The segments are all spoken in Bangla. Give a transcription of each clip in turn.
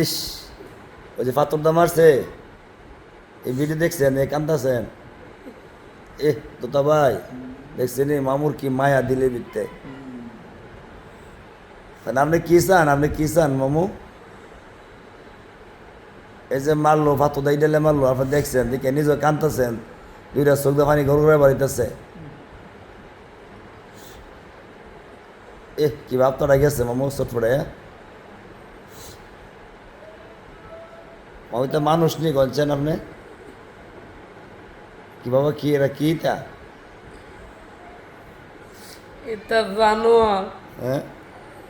ইস ওই যে পাথরটা মারছে এই ভিডিও দেখছেন এ কান্দাছেন এ তোতা ভাই দেখছেন মামুর কি মায়া দিলে বিতে আপনি কি চান আপনি কি চান মামু এই যে মারলো ফাতো দাই দিলে মারলো আপনি দেখছেন দেখে নিজে কান্দতেছেন দুইটা চোখ দিয়ে পানি ঘর ঘরে বাড়িতেছে। এ কি ভাবতাটা গেছে মামু চটফটে আমি তো মানুষ নিয়ে গলছেন আপনি? কি বাবা কি এরা কি তা এটা জানোয়ার। হ্যাঁ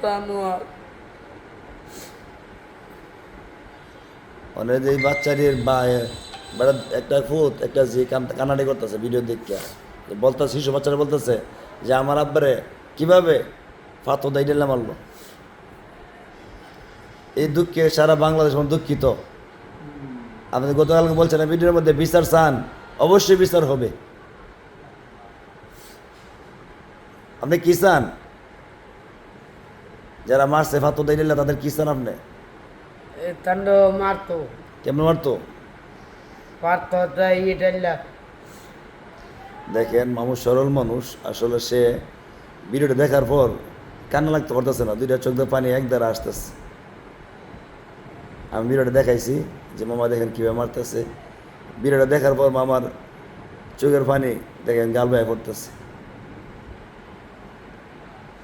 জানোয়ার। যে এই বাচ্চাটির বা বেড়া একটা ফুট একটা যে কান- কান্নাডি করতেছে ভিডিও দেখতে। বলতে শিশু বাচ্চারা বলতেছে যে আমার আব্বারে কীভাবে ফাতো দাই দিলে মারলো? এই দুঃখে সারা বাংলাদেশ দুঃখিত। আপনি গতকালকে বলছেন ভিডিওর মধ্যে বিচার চান। অবশ্যই বিচার হবে। আপনি কি চান? যারা মারছে ফাতো দাই দিলে তাদের কি চান আপনি? মারতো। কেমন মারতো? দেখেন, মামু সরল মানুষ, আসলে সে ভিডিওটা দেখার পর কান্না লাগতে পারতেছে না, দুইটা চোখ পানি এক দ্বারা আসতেছে। আমি ভিডিওটা দেখাইছি যে মামা দেখেন কীভাবে মারতেছে। ভিডিওটা দেখার পর মামার চোখের পানি দেখেন গাল ভাই পড়তেছে।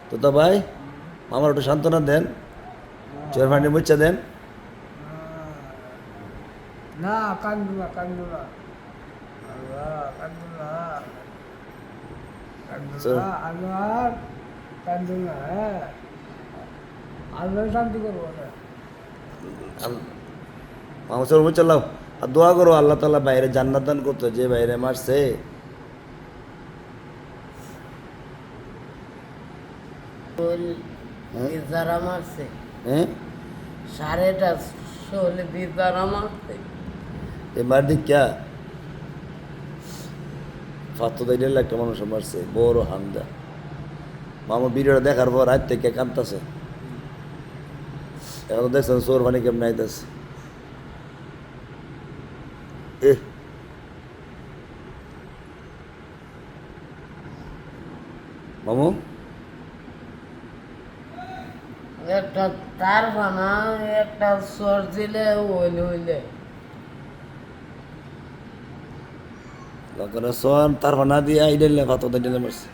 তো তা ভাই, মামার একটু সান্ত্বনা দেন, চোখের পানি মুচ্ছা দেন। না কান্দু না কান্দু না আল্লাহ কান্দু না কান্দু না আল্লাহ কান্দু না হ্যাঁ। আল্লাহ শান্তি করব না মামা চল মুচাল্লাম আর দোয়া করো আল্লাহ তালা বাইরে জান্নাত দান করতো যে বাইরে মারছে। হ্যাঁ? যারা মারছে। হ্যাঁ? সাড়েটা ষোলো দিয়ে যারা মারছে। এই মার দিক ক্যা ফাতো দাইলে একটা মানুষ মারছে বড় হামদা। মামা ভিডিওটা দেখার পর রাত থেকে কাঁদতেছে। এখন দেখছেন চোর পানি কেমন আইতেছে। এ মামু? একটা তার বানা একটা সর দিলে হইলে হইলে সন তার না দিয়ে আইডেলে ফাতো দাইলে মারছে।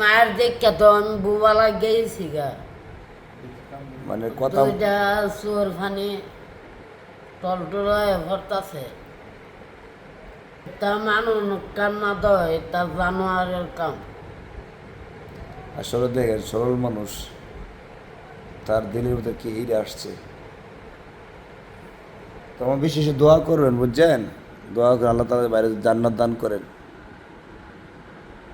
মার দেখে তো আমি বুবালা গেছি গা মানে কথা দুইটা চোর ফানি টলটলায় ভরতাছে তা মানুষ কান্না দয় তা জানোয়ারের কাম। আসলে দেখেন সরল মানুষ তার দিলের ভিতরে কি হিরে আসছে? তোমার বিশেষ দোয়া করবেন বুঝছেন? দোয়া করে আল্লাহ তালা বাইরে জান্নাত দান করেন।